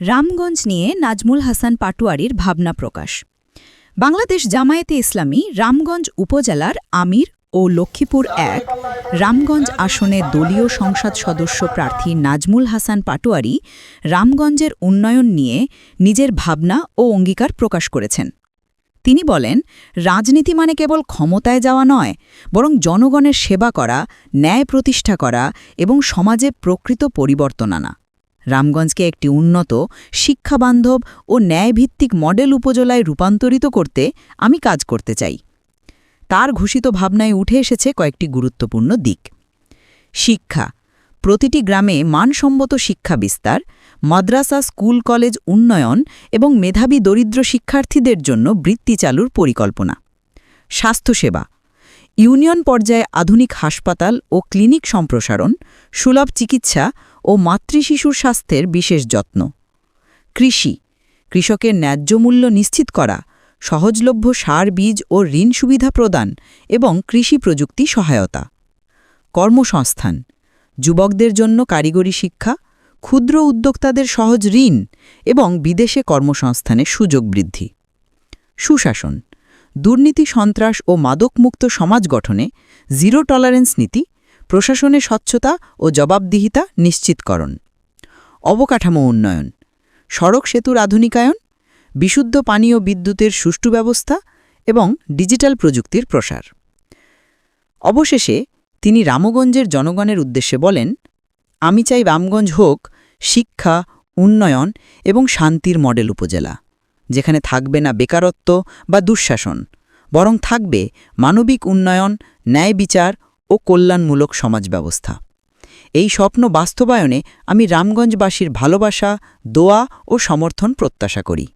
রামগঞ্জ নিয়ে নাজমুল হাসান পাটোয়ারির ভাবনা প্রকাশ। বাংলাদেশ জামায়াতে ইসলামী রামগঞ্জ উপজেলার আমির ও লক্ষ্মীপুর এক। রামগঞ্জ আসনে দলীয় সংসদ সদস্য প্রার্থী নাজমুল হাসান পাটোয়ারি রামগঞ্জের উন্নয়ন নিয়ে নিজের ভাবনা ও অঙ্গীকার প্রকাশ করেছেন। তিনি বলেন, রাজনীতি মানে কেবল ক্ষমতায় যাওয়া নয়, বরং জনগণের সেবা করা, ন্যায় প্রতিষ্ঠা করা এবং সমাজে প্রকৃত পরিবর্তন আনা। রামগঞ্জকে একটি উন্নত, শিক্ষাবান্ধব ও ন্যায়ভিত্তিক মডেল উপজেলায় রূপান্তরিত করতে আমি কাজ করতে চাই। তার ঘোষিত ভাবনায় উঠে এসেছে কয়েকটি গুরুত্বপূর্ণ দিক। শিক্ষা। প্রতিটি গ্রামে মানসম্মত শিক্ষা বিস্তার, মাদ্রাসা, স্কুল, কলেজ উন্নয়ন এবং মেধাবী দরিদ্র শিক্ষার্থীদের জন্য বৃত্তি চালুর পরিকল্পনা। স্বাস্থ্যসেবা। ইউনিয়ন পর্যায়ে আধুনিক হাসপাতাল ও ক্লিনিক সম্প্রসারণ, সুলভ চিকিৎসা ও মাতৃশিশুর স্বাস্থ্যের বিশেষ যত্ন। কৃষি, কৃষকের ন্যায্য মূল্য নিশ্চিত করা, সহজলভ্য সার, বীজ ও ঋণ সুবিধা প্রদান এবং কৃষি প্রযুক্তি সহায়তা। কর্মসংস্থান, যুবকদের জন্য কারিগরি শিক্ষা, ক্ষুদ্র উদ্যোক্তাদের সহজ ঋণ এবং বিদেশে কর্মসংস্থানের সুযোগ বৃদ্ধি। সুশাসন, দুর্নীতি, সন্ত্রাস ও মাদকমুক্ত সমাজ গঠনে জিরো টলারেন্স নীতি প্রশাসনে স্বচ্ছতা ও জবাবদিহিতা নিশ্চিতকরণ। অবকাঠামো উন্নয়ন। সড়ক সেতুর আধুনিকায়ন, বিশুদ্ধ পানীয় বিদ্যুতের সুষ্ঠু ব্যবস্থা এবং ডিজিটাল প্রযুক্তির প্রসার। অবশেষে তিনি রামগঞ্জের জনগণের উদ্দেশ্যে বলেন, আমি চাই রামগঞ্জ হোক শিক্ষা, উন্নয়ন এবং শান্তির মডেল উপজেলা, যেখানে থাকবে না বেকারত্ব বা দুঃশাসন, বরং থাকবে মানবিক উন্নয়ন, ন্যায় বিচার ও কল্যাণমূলক সমাজ ব্যবস্থা এই স্বপ্ন বাস্তবায়নে আমি রামগঞ্জবাসীর ভালোবাসা, দোয়া ও সমর্থন প্রত্যাশা করি।